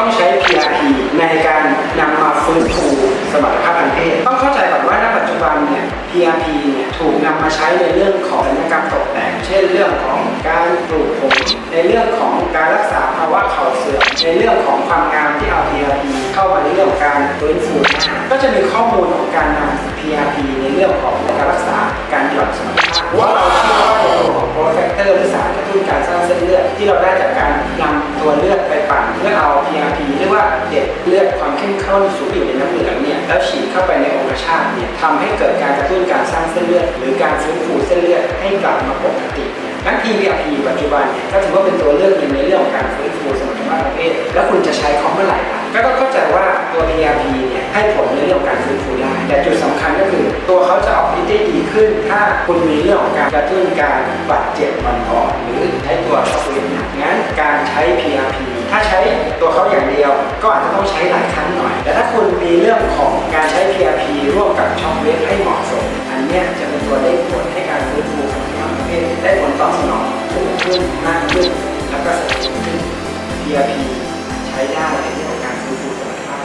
ต้องใช้ PRP ในการนำมาฟื้นฟูสมรรถภาพทางเพศต้องเข้าใจก่อนว่าณปัจจุบันเนี่ย PRP เนี่ยถูกนำมาใช้ในเรื่องของศัลยกรรมตกแต่ง เช่นเรื่องของการปลูกผม ในเรื่องของการรักษาภาวะเข่าเสื่อม ในเรื่องของความงามที่เอา PRP เข้ามาในเรื่องของการฟื้นฟูหน้าก็จะมีข้อมูลของการนำ PRP ในเรื่องของการรักษาการหย่อนสมรรถภาพว่าเรา ลือดที่เราได้จากการนำตัวเลือดไปปั่นเพื่อเอา PRP เรียกว่าเด็ดเลือดความเข้มข้นสูงอยู่ในน้ำเหลืองเนี่ยแล้วฉีดเข้าไปในองคชาตเนี่ยทำให้เกิดการกระตุ้นการสร้างเส้นเลือด หรือการฟื้นฟูเส้นเลือดให้กลับมาปกตินั้น PRP ปัจจุบันเนี่ยก็ถือว่าเป็นตัวเลือกหนึ่งในเรื่องของการฟื้นฟูสมรรถภาพทางเพศแล้วคุณจะใช้เขาเมื่อไหร่ล่ะก็ต้องเข้าใจว่าตัว PRP เนี่ยให้ผลในเรื่องของการฟื้นฟูได้แต่จุดสำคัญก็คือตัวเขาจะ ได้ดีขึ้นถ้าคุณมีเรื่องของการกระตุ้นการบาดเจ็บอ่อนหรือใช้ตัวช็อคเวฟเนี่ยงั้นการใช้ PRP ถ้าใช้ตัวเขาอย่างเดียว ก็อาจจะต้องใช้หลายครั้งหน่อย แต่ถ้าคุณมีเรื่องของการใช้ PRP ร่วมกับช็อคเวฟให้เหมาะสม อันเนี้ยจะเป็นตัวได้ผลให้การฟื้นฟูของร่างกายได้ผลตอบสนองสูงขึ้นมากขึ้นแล้วก็สมบูรณ์ขึ้น PRP ใช้ได้ในเรื่องการฟื้นฟูจนถ้า